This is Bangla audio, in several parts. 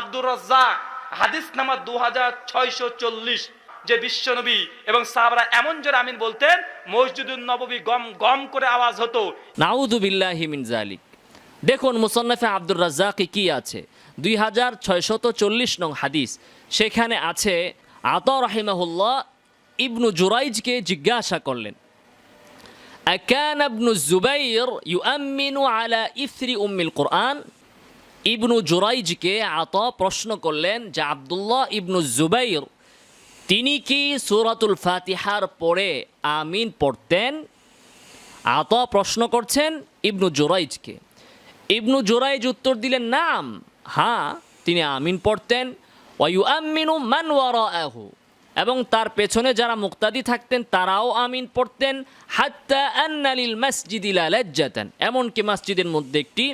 আব্দুর রাজ্জাক, হাদিস দু চল্লিশ, যে বিশ্বনবী এবং সাহাবরা এমন জোরে আমিন বলতেন মসজিদুল নববী গম গম করে আওয়াজ হতো। নাউদু বিল্লাহি মিন জালিক দেখুন, মুসান্নাফে আব্দুর রাজ্জাকে কি আছে? দুই হাজার ছয়শত চল্লিশ নং হাদিস। সেখানে আছে, আত রাহিমাহুল্লাহ ইবনু জুরাইজকে জিজ্ঞাসা করলেন, আকান ইবনু জুবাইর ইউআমিনু আলা ইফরি উম্মিল কোরআন? ইবনু জুরাইজকে আত প্রশ্ন করলেন যে আব্দুল্লাহ ইবনু জুবাইর, তিনি কি সূরাতুল ফাতিহার পরে আমিন পড়তেন? আত প্রশ্ন করছেন ইবনু জোরাইজকে। ইবনু জোরাইজ উত্তর দিলেন, নাম। হ্যাঁ তিনি আমিন পড়তেন। ওয়ু আমিনু মান ওয়ারাহু এবং তার পেছনে যারা মুক্তাদি থাকতেন, তারাও আমিন পড়তেন। হাত্তা আন্নালিল মসজিদিলা লজ্জাতান। এমনকি মসজিদের মধ্যে একটি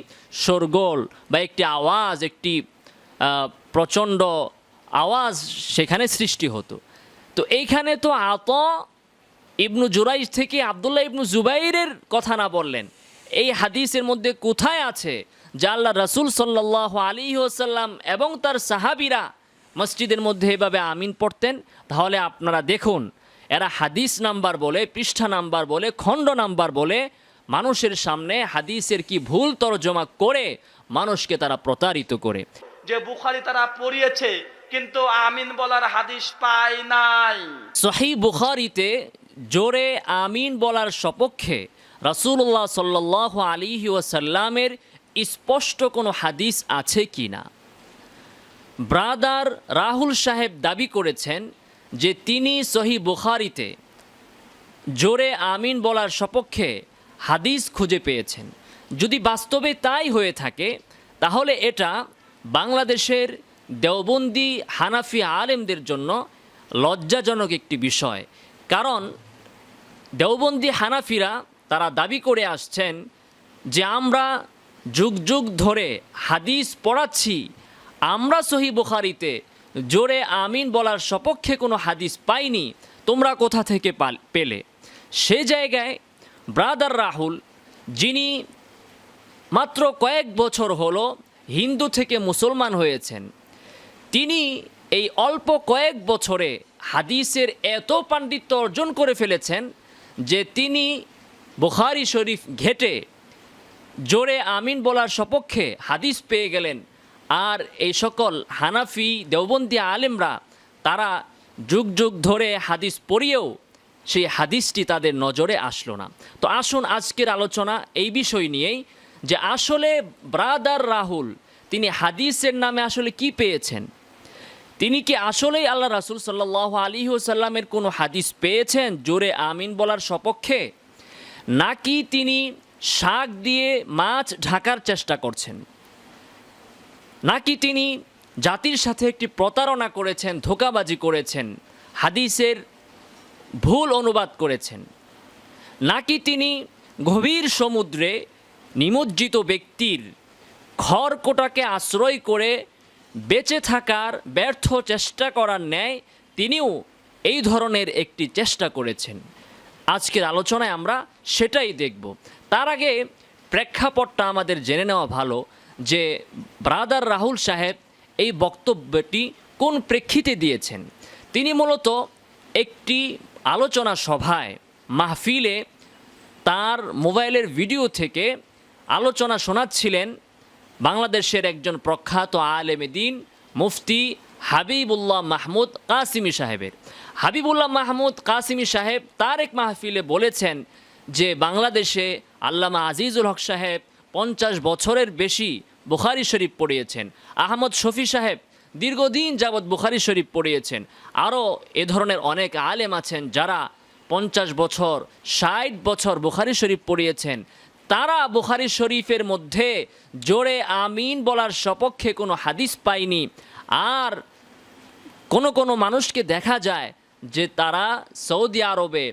শোরগোল বা একটি আওয়াজ, একটি প্রচণ্ড আওয়াজ সেখানে সৃষ্টি হতো। তো এইখানে তো আত ইবনু জুরাইজ থেকে আবদুল্লাহ ইবনু জুবাইরের কথা না বললেন। এই হাদিসের মধ্যে কোথায় আছে যে আল্লাহ রসুল সাল্লাহ আলী ওসাল্লাম এবং তার সাহাবিরা মসজিদের মধ্যে এভাবে আমিন পড়তেন তাহলে আপনারা দেখুন এরা হাদিস নাম্বার বলে পৃষ্ঠা নাম্বার বলে খণ্ড নাম্বার বলে মানুষের সামনে হাদিসের কি ভুল তরজমা করে মানুষকে তারা প্রতারিত করে। যে বুখারি তারা পড়িয়েছে কিন্তু আমিন বলার হাদিস পায় নাই। সহি বুখারিতে জোরে আমিন বলার সপক্ষে রাসূলুল্লাহ সাল্লাহ আলিহি ওয়াসাল্লামের স্পষ্ট কোনো হাদিস আছে কি না ব্রাদার রাহুল সাহেব দাবি করেছেন যে তিনি সহি বুখারিতে জোরে আমিন বলার সপক্ষে হাদিস খুঁজে পেয়েছেন। যদি বাস্তবে তাই হয়ে থাকে, তাহলে এটা বাংলাদেশের দেওবন্দি হানাফি আলেমদের জন্য লজ্জাজনক একটি বিষয়। কারণ দেওবন্দি হানাফিরা তারা দাবি করে আসছেন যে আমরা যুগ যুগ ধরে হাদিস পড়াচ্ছি আমরা সহি বুখারিতে জোরে আমিন বলার সপক্ষে কোনো হাদিস পাইনি, তোমরা কোথা থেকে পেলে সে জায়গায় ব্রাদার রাহুল, যিনি মাত্র কয়েক বছর হলো হিন্দু থেকে মুসলমান হয়েছেন, তিনি এই অল্প কয়েক বছরে হাদিসের এত পাণ্ডিত্য অর্জন করে ফেলেছেন যে তিনি বুখারি শরীফ ঘেটে জোরে আমিন বলার সপক্ষে হাদিস পেয়ে গেলেন। আর এই সকল হানাফি, দেওবন্দি আলেমরা, তারা যুগ যুগ ধরে হাদিস পড়িয়েও সেই হাদিসটি তাদের নজরে আসলো না। তো আসুন আজকের আলোচনা এই বিষয় নিয়েই যে আসলে ব্রাদার রাহুল, তিনি হাদিসের নামে আসলে কি পেয়েছেন? তিনি কি আসলেই আল্লাহ রাসুল সাল্লাহ আলী সাল্লামের কোনো হাদিস পেয়েছেন জোরে আমিন বলার সপক্ষে? নাকি তিনি শাক দিয়ে মাছ ঢাকার চেষ্টা করছেন? নাকি তিনি জাতির সাথে একটি প্রতারণা করেছেন, ধোকাবাজি করেছেন, হাদিসের ভুল অনুবাদ করেছেন? নাকি তিনি গভীর সমুদ্রে নিমজ্জিত ব্যক্তির খড়কোটাকে আশ্রয় করে বেঁচে থাকার ব্যর্থ চেষ্টা করার ন্যায় তিনিও এই ধরনের একটি চেষ্টা করেছেন? আজকের আলোচনায় আমরা সেটাই দেখব। তার আগে প্রেক্ষাপটটা আমাদের জেনে নেওয়া ভালো। যে ব্রাদার রাহুল সাহেব এই বক্তব্যটি কোন প্রেক্ষিতে দিয়েছেন? তিনি মূলত একটি আলোচনা সভায়, মাহফিলে তার মোবাইলের ভিডিও থেকে আলোচনা শোনাচ্ছিলেন বাংলাদেশের একজন প্রখ্যাত আলেমে দিন, মুফতি হাবিবুল্লাহ মাহমুদ কাসিমি সাহেবের। হাবিবুল্লাহ মাহমুদ কাসিমি সাহেব তার এক মাহফিলে বলেছেন যে, বাংলাদেশে আল্লামা আজিজুল হক সাহেব পঞ্চাশ বছরের বেশি বুখারি শরীফ পড়িয়েছেন। আহমদ শফি সাহেব দীর্ঘদিন যাবৎ বুখারি শরীফ পড়িয়েছেন। আরও এ ধরনের অনেক আলেম আছেন যারা পঞ্চাশ বছর, ষাট বছর বুখারি শরীফ পড়িয়েছেন। তারা বুখারি শরীফের মধ্যে জোরে আমিন বলার সপক্ষে কোনো হাদিস পায়নি। আর কোনো কোনো মানুষকে দেখা যায় যে তারা সৌদি আরবে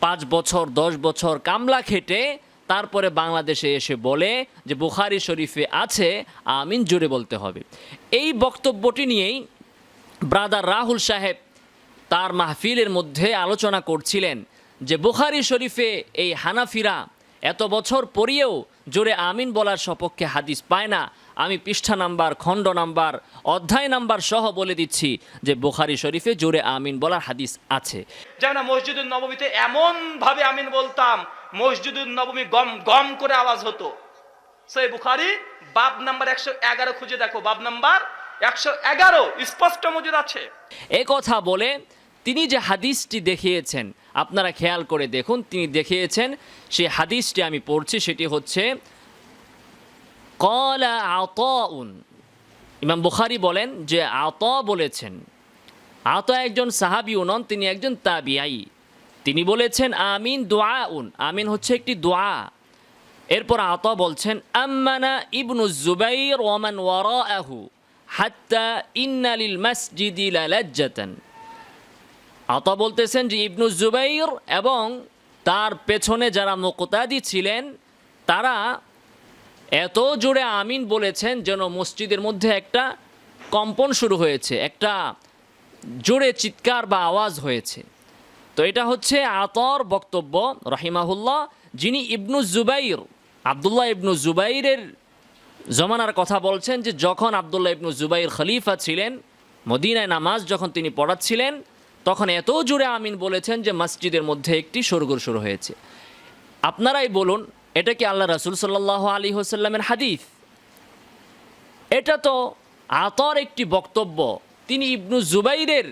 পাঁচ বছর, দশ বছর কামলা খেটে তারপরে বাংলাদেশে এসে বলে যে বুখারি শরীফে আছে, আমিন জোরে বলতে হবে। এই বক্তব্যটি নিয়েই ব্রাদার রাহুল সাহেব তার মাহফিলের মধ্যে আলোচনা করছিলেন যে বুখারি শরীফে এই হানাফিরা এত বছর পরিয়েও জোরে আমিন বলার সপক্ষে হাদিস পায় না। আমি পৃষ্ঠা নাম্বার, খণ্ড নাম্বার, অধ্যায় নাম্বার সহ বলে দিচ্ছি যে বুখারি শরীফে জোরে আমিন বলার হাদিস আছে। যেমন মসজিদুল নবমীতে এমন ভাবে আমিন বলতাম মসজিদুল নবমী গম গম করে আওয়াজ হতো। সেই বুখারি, বাব নাম্বার একশো এগারো খুঁজে দেখো। বাব নাম্বার একশো এগারো, স্পষ্ট মজুদ আছে। এ কথা বলে তিনি যে হাদিসটি দেখিয়েছেন, আপনারা খেয়াল করে দেখুন, তিনি দেখিয়েছেন সেই হাদিসটি আমি পড়ছি, সেটি হচ্ছে, কলা আতাউন। ইমাম বুখারি বলেন যে, আত বলেছেন। আত একজন সাহাবিও নন, তিনি একজন তাবিআই। তিনি বলেছেন, আমিন দোয়া উন আমিন হচ্ছে একটি দোয়া এরপর আত বলছেন, আম্মানা ইবনু জুবাইর ওমান ওয়ারাআহু হাত্তা ইন্নালিল মাসজিদি লালাজ্জাতান। আতা বলতেছেন যে, ইবনু জুবাইর এবং তার পেছনে যারা মুকতাদি ছিলেন, তারা এত জোরে আমিন বলেছেন যেন মসজিদের মধ্যে একটা কম্পন শুরু হয়েছে, একটা জোরে চিৎকার বা আওয়াজ হয়েছে। তো এটা হচ্ছে আতর বক্তব্য, রহিমাহুল্লাহ। যিনি ইবনু জুবাইর, আবদুল্লাহ ইবনু জুবাইরের জমানার কথা বলছেন যে যখন আবদুল্লাহ ইবনু জুবাইর খলিফা ছিলেন, মদিনায় নামাজ যখন তিনি পড়াচ্ছিলেন, তখন এত জোরে আমিন বলেছেন যে মসজিদের মধ্যে একটি সরগোর শুরু হয়েছে। আপনারাই বলুন, এটা কি আল্লাহ রাসুল সাল্লাহ আলী হোসাল্লামের হাদিস? এটা তো আতর একটি বক্তব্য। তিনি ইবনু জুবাইরের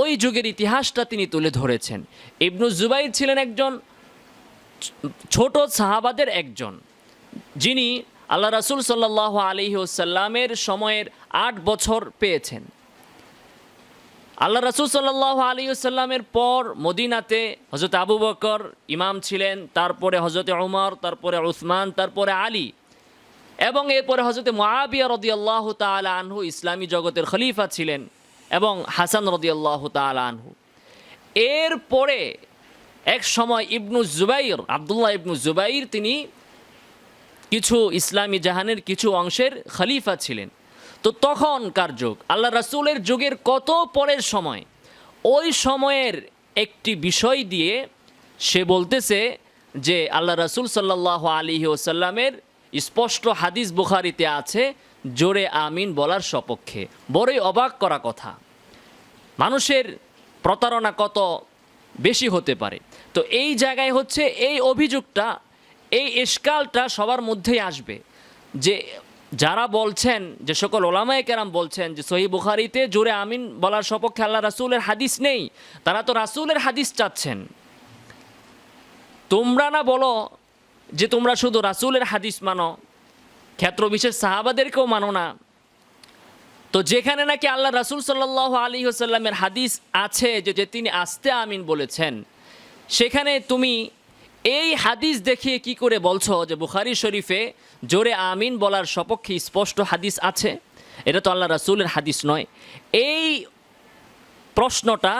ওই যুগের ইতিহাসটা তিনি তুলে ধরেছেন। ইবনু জুবাইর ছিলেন একজন ছোট সাহাবাদের একজন, যিনি আল্লাহ রাসুল সাল্লাহ আলী ওসাল্লামের সময়ের আট বছর পেয়েছেন। আল্লাহ রাসুল সাল্লাহ আলী সাল্লামের পর মদিনাতে হজরত আবু বকর ইমাম ছিলেন, তারপরে হজরত উমর, তারপরে উসমান, তারপরে আলী এবং এরপরে হজরত মহাবিয়া রদি আল্লাহ তালা আনহু ইসলামী জগতের খলিফা ছিলেন। এবং হাসান রদি আল্লাহ তালা আনহু। এরপরে এক সময় ইবনু জুবাইর, আবদুল্লাহ ইবনু জুবাইর তিনি কিছু ইসলামী জাহানের কিছু অংশের খলিফা ছিলেন। তো তখনকার যুগ, আল্লাহ রাসূলের যুগের কত পরের সময়, ওই সময়ের একটি বিষয় দিয়ে সে বলতেছে যে, আল্লাহ রাসূল সাল্লাহ আলী ওসাল্লামের স্পষ্ট হাদিস বুখারিতে আছে জোরে আমিন বলার সপক্ষে। বড়ই অবাক করা কথা। মানুষের প্রতারণা কত বেশি হতে পারে? তো এই জায়গায় হচ্ছে এই অভিযোগটা, এই এসকালটা সবার মধ্যেই আসবে। যে যারা বলছেন, যে সকল ওলামায় কেরাম বলছেন যে সহি বুখারিতে জোরে আমিন বলার সপক্ষে আল্লাহ রাসুলের হাদিস নেই, তারা তো রাসুলের হাদিস চাচ্ছেন। তোমরা না বলো যে তোমরা শুধু রাসুলের হাদিস মানো ক্ষেত্র বিশেষ সাহাবাদেরকেও মানো না। তো যেখানে নাকি আল্লাহ রাসুল সাল্লাহ আলী হোসাল্লামের হাদিস আছে যে যে তিনি আস্তে আমিন বলেছেন, সেখানে তুমি এই হাদিস দেখিয়ে কি করে বলছো যে, বুখারি শরীফে জোরে আমিন বলার সপক্ষে স্পষ্ট হাদিস আছে? এটা তো আল্লাহ রাসুলের হাদিস নয়। এই প্রশ্নটা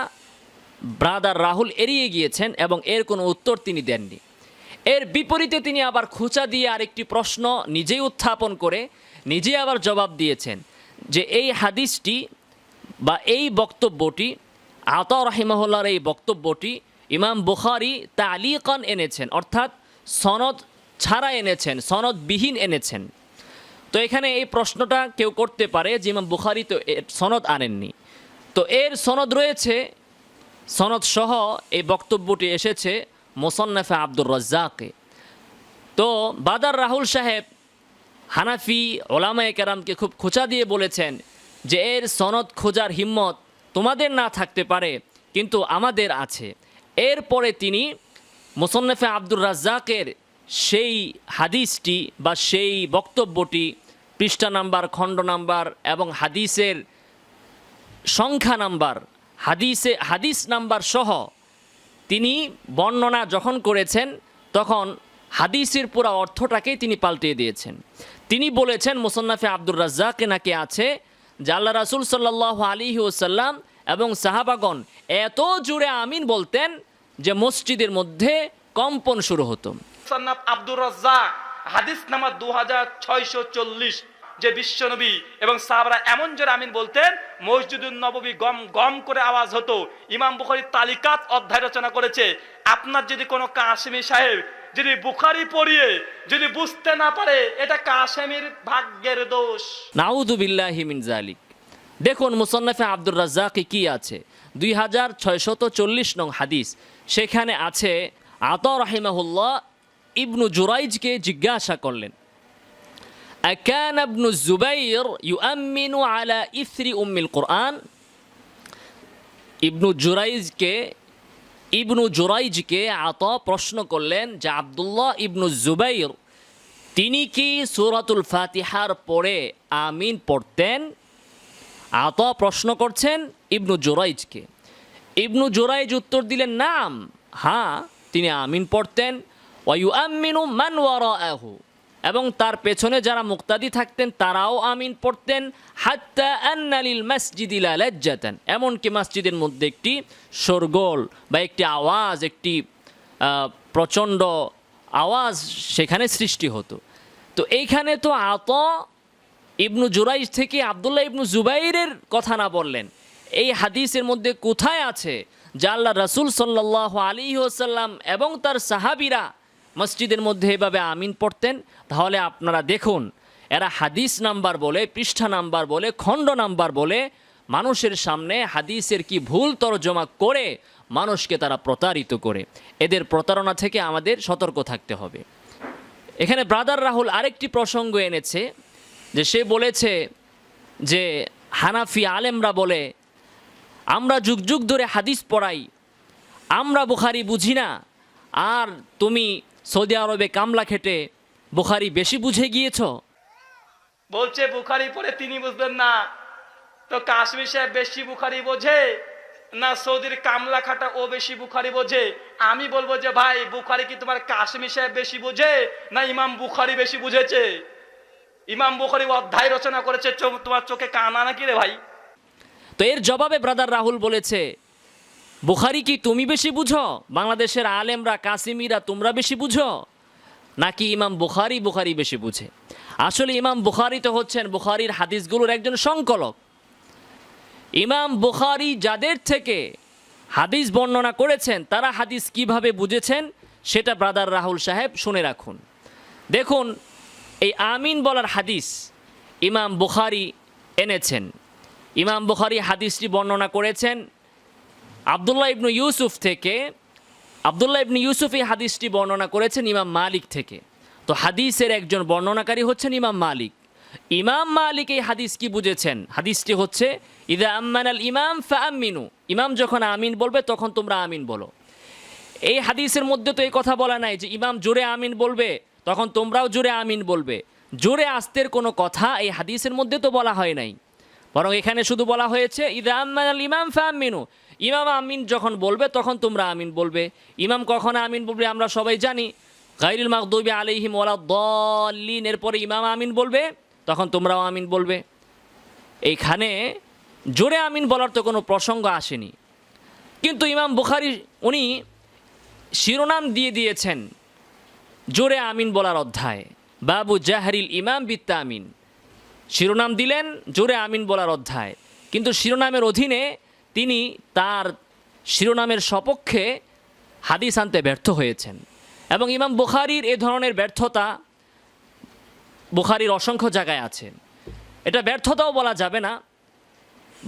ব্রাদার রাহুল এড়িয়ে গিয়েছেন এবং এর কোনো উত্তর তিনি দেননি। এর বিপরীতে তিনি আবার খোঁচা দিয়ে আরেকটি প্রশ্ন নিজেই উত্থাপন করে নিজেই আবার জবাব দিয়েছেন যে এই হাদিসটি বা এই বক্তব্যটি, আতা রাহিমাহুল্লার এই বক্তব্যটি ইমাম বুখারি তালিকান এনেছেন, অর্থাৎ সনদ ছাড়া এনেছেন, সনদবিহীন এনেছেন। তো এখানে এই প্রশ্নটা কেউ করতে পারে যে ইমাম বুখারি তো সনদ আনেননি। তো এর সনদ রয়েছে সনদ সহ এই বক্তব্যটি এসেছে মোসন্নাফে আব্দুর রাজ্জাকে। তো বাদার রাহুল সাহেব হানাফি ওলামায়ে কেরামকে খুব খোঁচা দিয়ে বলেছেন যে এর সনদ খোঁজার হিম্মত তোমাদের না থাকতে পারে, কিন্তু আমাদের আছে। এরপরে তিনি মোসন্নফে আব্দুর রাজ্জাকের সেই হাদিসটি বা সেই বক্তব্যটি, পৃষ্ঠা নাম্বার, খণ্ড নাম্বার এবং হাদিসের সংখ্যা নাম্বার, হাদিসে, হাদিস নাম্বার সহ তিনি বর্ণনা যখন করেছেন, তখন হাদিসের পুরো অর্থটাকেই তিনি পাল্টিয়ে দিয়েছেন। তিনি বলেছেন, মোসন্নাফে আব্দুর রাজ্জাকে নাকি আছে, যে আল্লাহ রাসুল সাল্লাহ আলী ওসাল্লাম এবং সাহাবাগন এত জুড়ে আমিন বলতেন যে মসজিদের মধ্যে কম্পন শুরু হতো। আব্দুর রাজ্জাক, হাদিস নামা দু হাজার ছয়শো চল্লিশ যে বিশ্বনবী এবং সাহাবারা এমন জোরে আমিন বলতেন মসজিদুল নববী গম গম করে আওয়াজ হতো। ইমাম বুখারী তালিকাত অধ্যায় রচনা করেছে, আপনার যদি কোনো কাশ্মী সাহেব যদি বুখারি পড়িয়ে, যদি বুঝতে না পারে, এটা কাশেমের ভাগ্যের দোষ। নাউদুবিল্লাহি মিন জালিক দেখুন, মুসন্নাফে আব্দুর রাজ্জাকে কি আছে? দুই হাজার ছয়শত চল্লিশ নং হাদিস। সেখানে আছে, আত রাহিমাহুল্লাহ ইবনু জুরাইজকে জিজ্ঞাসা করলেন أكان ابن الزبير يؤمن على إثر أم القرآن ইবনু জুরাইজকে ইবনু জুরাইজকে আত প্রশ্ন করলেন যে আব্দুল্লাহ ইবনু জুবাইর তিনি কি সূরাতুল ফাতিহার পরে আমিন পড়তেন আত প্রশ্ন করছেন ইবনু জোরাইজকে ইবনু জোরাইজ উত্তর দিলেন নাম হ্যাঁ তিনি আমিন পড়তেন ওয়ু আমিনু মান ওয়ারাহু এবং তার পেছনে যারা মুক্তাদি থাকতেন, তারাও আমিন পড়তেন। হাত্তা আন্নালিল মসজিদিলা এমনকি মসজিদের মধ্যে একটি শোরগোল বা একটি আওয়াজ, একটি প্রচণ্ড আওয়াজ সেখানে সৃষ্টি হতো। তো এইখানে তো আত ইবনু জুরাইজ থেকে আবদুল্লাহ ইবনু জুবাইরের কথা না বললেন। এই হাদিসের মধ্যে কোথায় আছে যে আল্লাহ রাসুল সাল্লাহ আলী ওসাল্লাম এবং তার সাহাবিরা মসজিদের মধ্যে এভাবে আমিন পড়তেন, তাহলে আপনারা দেখুন, এরা হাদিস নাম্বার বলে, পৃষ্ঠা নাম্বার বলে, খণ্ড নাম্বার বলে, মানুষের সামনে হাদিসের কি ভুল তরজমা করে মানুষকে তারা প্রতারিত করে। এদের প্রতারণা থেকে আমাদের সতর্ক থাকতে হবে। এখানে ব্রাদার রাহুল আরেকটি প্রসঙ্গ এনেছে, যে সে বলেছে যে হানাফি আলেমরা বলে, আমরা যুগ যুগ ধরে হাদিস পড়াই, আমরা বুখারি বুঝি না, আর তুমি সৌদি আরবে কামলা খেটে বুখারি বেশি বুঝে গিয়েছ? বলছে বুখারি পরে তিনি বুঝবেন না। তো কাশ্মীর সাহেব বেশি বুখারি বোঝে না সৌদির কামলা খাটা ও বেশি বুখারি বোঝে? আমি বলব যে ভাই বুখারি কি তোমার কাশ্মীর সাহেব বেশি বোঝে না ইমাম বুখারি বেশি বুঝেছে? ইমাম বুখারি অধ্যায় রচনা করেছে তোমার চোখে কানা নাকি রে ভাই? তো এর জবাবে ব্রাদার রাহুল বলেছে বুখারি কি তুমি বেশি বুঝো? বাংলাদেশের আলেমরা, কাসিমিরা তোমরা বেশি বুঝো? নাকি ইমাম বুখারি বুখারি বেশি বুঝে? আসলে ইমাম বুখারি তো হচ্ছেন বুখারির হাদিসগুলোর একজন সংকলক। ইমাম বুখারি যাদের থেকে হাদিস বর্ণনা করেছেন, তারা হাদিস কীভাবে বুঝেছেন সেটা ব্রাদার রাহুল সাহেব শুনে রাখুন। দেখুন, এই আমিন বলার হাদিস ইমাম বুখারি এনেছেন। ইমাম বুখারি হাদিসটি বর্ণনা করেছেন আবদুল্লাহ ইবনু ইউসুফ থেকে, আবদুল্লাহ ইবনু ইউসুফ এই হাদিসটি বর্ণনা করেছেন ইমাম মালিক থেকে। তো হাদিসের একজন বর্ণনাকারী হচ্ছেন ইমাম মালিক। ইমাম মালিক এই হাদিস কি বুঝেছেন? হাদিসটি হচ্ছে, ইদা আম্মান আল ইমাম ফা আমিনু ইমাম যখন আমিন বলবে, তখন তোমরা আমিন বলো। এই হাদিসের মধ্যে তো এই কথা বলা নাই যে ইমাম জোরে আমিন বলবে, তখন তোমরাও জোরে আমিন বলবে। জোরে আস্তের কোনো কথা এই হাদিসের মধ্যে তো বলা হয় নাই। বরং এখানে শুধু বলা হয়েছে, ইদা আম্মান আল ইমাম ফা আমিনু ইমাম আমিন যখন বলবে, তখন তোমরা আমিন বলবে। ইমাম কখন আমিন বলবে, আমরা সবাই জানি। গাইরুল মাকদুবি আলাইহিম ওয়ালা দলিন এরপরে ইমাম আমিন বলবে, তখন তোমরাও আমিন বলবে। এইখানে জোরে আমিন বলার তো কোনো প্রসঙ্গ আসেনি। কিন্তু ইমাম বুখারি, উনি শিরোনাম দিয়ে দিয়েছেন জোরে আমিন বলার অধ্যায়। বাবু জাহরিল ইমাম বিত্তা আমিন শিরোনাম দিলেন, জোরে আমিন বলার অধ্যায়। কিন্তু শিরোনামের অধীনে তিনি তার শিরোনামের সপক্ষে হাদিস আনতে ব্যর্থ হয়েছেন। এবং ইমাম বুখারির এ ধরনের ব্যর্থতা বুখারির অসংখ্য জায়গায় আছে। এটা ব্যর্থতাও বলা যাবে না,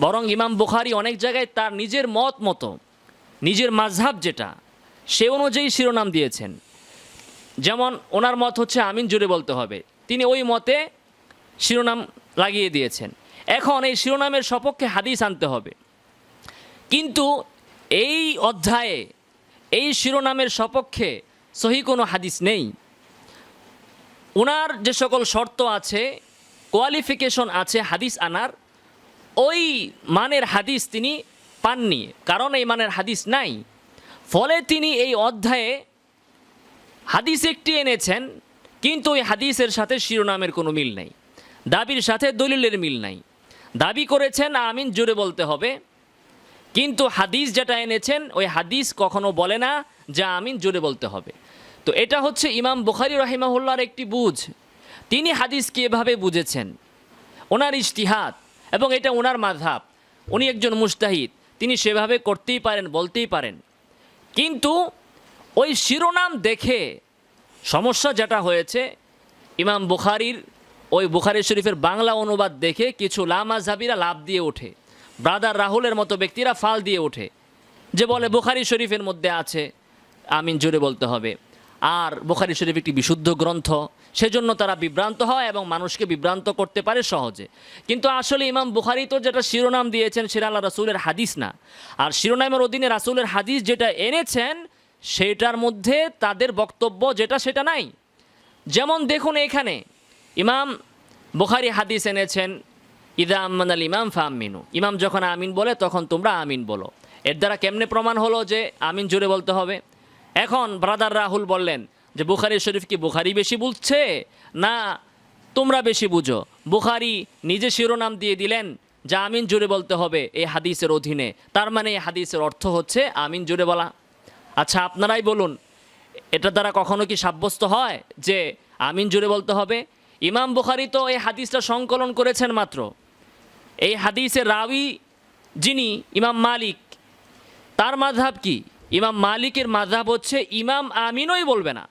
বরং ইমাম বুখারি অনেক জায়গায় তার নিজের মত মতো, নিজের মাঝহাব যেটা, সে অনুযায়ী শিরোনাম দিয়েছেন। যেমন, ওনার মত হচ্ছে আমিন জুড়ে বলতে হবে। তিনি ওই মতে শিরোনাম লাগিয়ে দিয়েছেন। এখন এই শিরোনামের সপক্ষে হাদিস আনতে হবে। কিন্তু এই অধ্যায়ে, এই শিরোনামের সপক্ষে সহি কোনো হাদিস নেই। ওনার যে সকল শর্ত আছে কোয়ালিফিকেশন আছে হাদিস আনার, ওই মানের হাদিস তিনি পাননি, কারণ এই মানের হাদিস নাই। ফলে তিনি এই অধ্যায়ে হাদিস একটি এনেছেন, কিন্তু ওই হাদিসের সাথে শিরোনামের কোনো মিল নেই। দাবির সাথে দলিলের মিল নাই। দাবি করেছেন, আমিন জোরে বলতে হবে কিন্তু হাদিস যেটা এনেছেন, ওই হাদিস কখনো বলে না যে আমিন জোরে বলতে হবে। তো এটা হচ্ছে ইমাম বুখারি রহিমাহুল্লার একটি বুঝ। তিনি হাদিসকে এভাবে বুঝেছেন, ওনার ইজতিহাদ এবং এটা ওনার মাধাব উনি একজন মুস্তাহিদ তিনি সেভাবে করতেই পারেন, বলতেই পারেন। কিন্তু ওই শিরোনাম দেখে সমস্যা যেটা হয়েছে, ইমাম বুখারির, ওই বুখারি শরীফের বাংলা অনুবাদ দেখে কিছু লামাজাবিরা লাভ দিয়ে ওঠে। ব্রাদার রাহুলের মতো ব্যক্তিরা ফাল দিয়ে ওঠে। যে বলে, বুখারি শরীফের মধ্যে আছে। আমিন, জোরে বলতে হবে। আর বুখারি শরীফ একটি বিশুদ্ধ গ্রন্থ, সেজন্য তারা বিভ্রান্ত হয় এবং মানুষকে বিভ্রান্ত করতে পারে সহজে। কিন্তু আসলে ইমাম বুখারি তো যেটা শিরোনাম দিয়েছেন, সেটা আল্লাহ রাসুলের হাদিস না। আর শিরোনামের অধীনে রাসুলের হাদিস যেটা এনেছেন, সেটার মধ্যে তাদের বক্তব্য যেটা, সেটা নাই। যেমন দেখুন এখানে, ইমাম বুখারি হাদিস এনেছেন ইদা আম্মান আল ইমাম ফামিনু ইমাম যখন আমিন বলে, তখন তোমরা আমিন বলো। এর দ্বারা কেমনে প্রমাণ হলো যে আমিন জুড়ে বলতে হবে? এখন ব্রাদার রাহুল বললেন যে, বুখারি শরীফ কি বুখারি বেশি বুঝছে? না, তোমরা বেশি বুঝো। বুখারি নিজে শিরোনাম দিয়ে দিলেন যে, আমিন জুড়ে বলতে হবে এই হাদিসের অধীনে। তার মানে এই হাদিসের অর্থ হচ্ছে আমিন জুড়ে বলা। আচ্ছা আপনারাই বলুন, এটা দ্বারা কখনো কি সাব্যস্ত হয় যে, আমিন জুড়ে বলতে হবে? ইমাম বুখারি তো এই হাদিসটা সংকলন করেছেন মাত্র। এই হাদিসের রাবি যিনি ইমাম মালিক, তার মাঝহাব কি? ইমাম মালিকের মাধাব হচ্ছে ইমাম আমিনই বলবে না।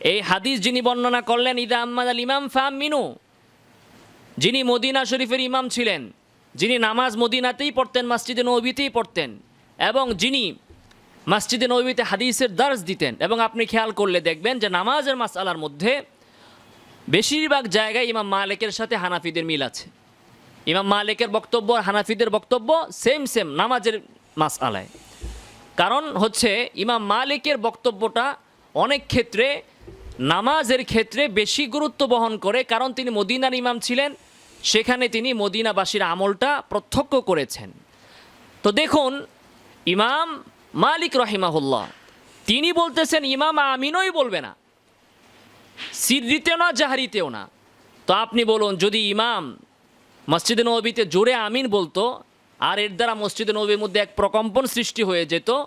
এই হাদিস যিনি বর্ণনা করলেন, ইদা আম্মাদ আল ইমাম ফাম মিনু যিনি মদিনা শরীফের ইমাম ছিলেন, যিনি নামাজ মদিনাতেই পড়তেন, মসজিদে নবীতেই পড়তেন, এবং যিনি মসজিদে নবীতে হাদিসের দার্স দিতেন, এবং আপনি খেয়াল করলে দেখবেন যে নামাজের মাসআলার মধ্যে বেশিরভাগ জায়গায় ইমাম মালিকের সাথে হানাফিদের মিল আছে। ইমাম মালিকের বক্তব্য আর হানাফিদের বক্তব্য সেম সেম নামাজের মাস আলায় কারণ হচ্ছে ইমাম মালিকের বক্তব্যটা অনেক ক্ষেত্রে নামাজের ক্ষেত্রে বেশি গুরুত্ব বহন করে, কারণ তিনি মদিনার ইমাম ছিলেন, সেখানে তিনি মদিনাবাসীর আমলটা প্রত্যক্ষ করেছেন। তো দেখুন, ইমাম মালিক রহিমাহুল্লাহ, তিনি বলতেছেন, ইমাম আমিনই বলবে না। সিদ্রিতেও না, জাহারিতেও না। তো আপনি বলুন, যদি ইমাম মসজিদে নবীতে জোরে আমিন বলতো, আর এর দ্বারা মসজিদে নবীর মধ্যে এক প্রকম্পন সৃষ্টি হয়ে যেত,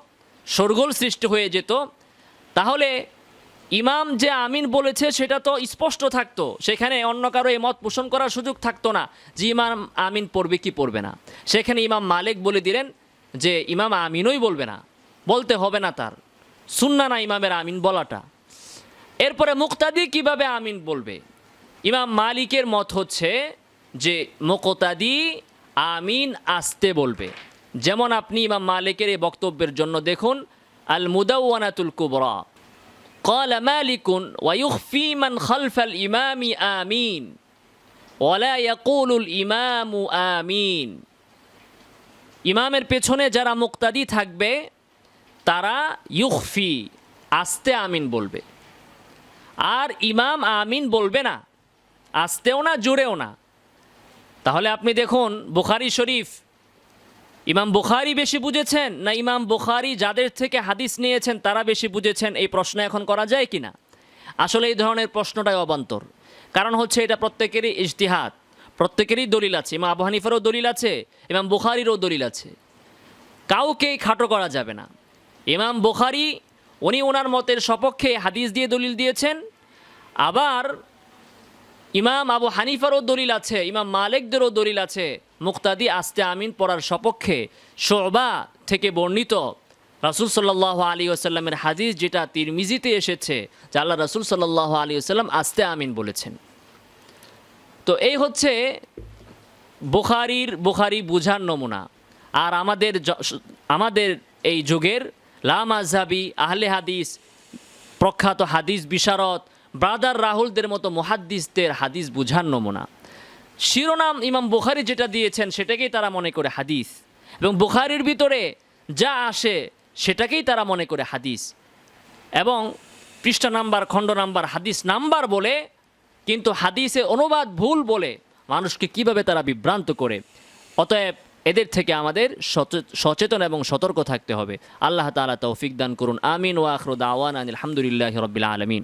শোরগোল সৃষ্টি হয়ে যেত, তাহলে ইমাম যে আমিন বলেছে সেটা তো স্পষ্ট থাকতো। সেখানে অন্য কারও এই মত পোষণ করার সুযোগ থাকতো না যে ইমাম আমিন পড়বে কি পড়বে না। সেখানে ইমাম মালিক বলে দিলেন যে, ইমাম আমিনই বলবে না। বলতে হবে না তার। সুন্না না ইমামের আমিন বলাটা। এরপরে মুক্তাদি কিভাবে আমিন বলবে ইমাম মালিকের মত হচ্ছে যে মুকতাদি আমিন আসতে বলবে যেমন আপনি ইমাম মালিকের এই বক্তব্যের জন্য দেখুন আল মুদাওয়ানাতুল কুবরা قال مالك ويخفي من خلف الإمام آمين ولا يقول الإمام آمين ইমামের পেছনে যারা মুক্তাদি থাকবে তারা ইউখফি আস্তে আমিন বলবে আর ইমাম আমিন বলবে না, আসতেও না, জুড়েও না। তাহলে আপনি দেখুন, বুখারি শরীফ, ইমাম বুখারি বেশি বুঝেছেন না ইমাম বুখারি যাদের থেকে হাদিস নিয়েছেন তারা বেশি বুঝেছেন, এই প্রশ্ন এখন করা যায় কি না আসলে এই ধরনের প্রশ্নটাই অবান্তর। কারণ হচ্ছে এটা প্রত্যেকেরই ইজতিহাদ, প্রত্যেকেরই দলিল আছে। ইমাম আবু হানিফারও দলিল আছে, ইমাম বুখারিরও দলিল আছে। কাউকেই খাটো করা যাবে না। ইমাম বুখারি, উনি ওনার মতের সপক্ষে হাদিস দিয়ে দলিল দিয়েছেন আবার ইমাম আবু হানিফারও দলিল আছে, ইমাম মালিকদেরও দলিল আছে, মুক্তাদি আস্তে আমিন পড়ার সপক্ষে শোবা থেকে বর্ণিত। রাসুল সাল্লাহ আলী আসাল্লামের হাদিস যেটা তিরমিজিতে এসেছে, যে আল্লাহ রাসুল সাল্লাহ আলী আসাল্লাম আস্তে আমিন বলেছেন। তো এই হচ্ছে বুখারির, বুখারি বুঝার নমুনা। আর আমাদের আমাদের এই যুগের লামাজাবি আহলে হাদিস, প্রখ্যাত হাদিস বিশারদ ব্রাদার রাহুলদের মতো মুহাদ্দিসদের হাদিস বুঝার নমুনা। শিরোনাম ইমাম বুখারি যেটা দিয়েছেন, সেটাকেই তারা মনে করে হাদিস। এবং বুখারির ভিতরে যা আসে, সেটাকেই তারা মনে করে হাদিস। এবং পৃষ্ঠা নাম্বার, খণ্ড নাম্বার, হাদিস নাম্বার বলে, কিন্তু হাদিসে অনুবাদ ভুল বলে মানুষকে কীভাবে তারা বিভ্রান্ত করে? অতএব এদের থেকে আমাদের সচে- সচেতন এবং সতর্ক থাকতে হবে। আল্লাহ তাআলা তৌফিক দান করুন। আমিন ওয়া আওয়ান আলহামদুলিল্লাহি রাব্বিল আলামিন।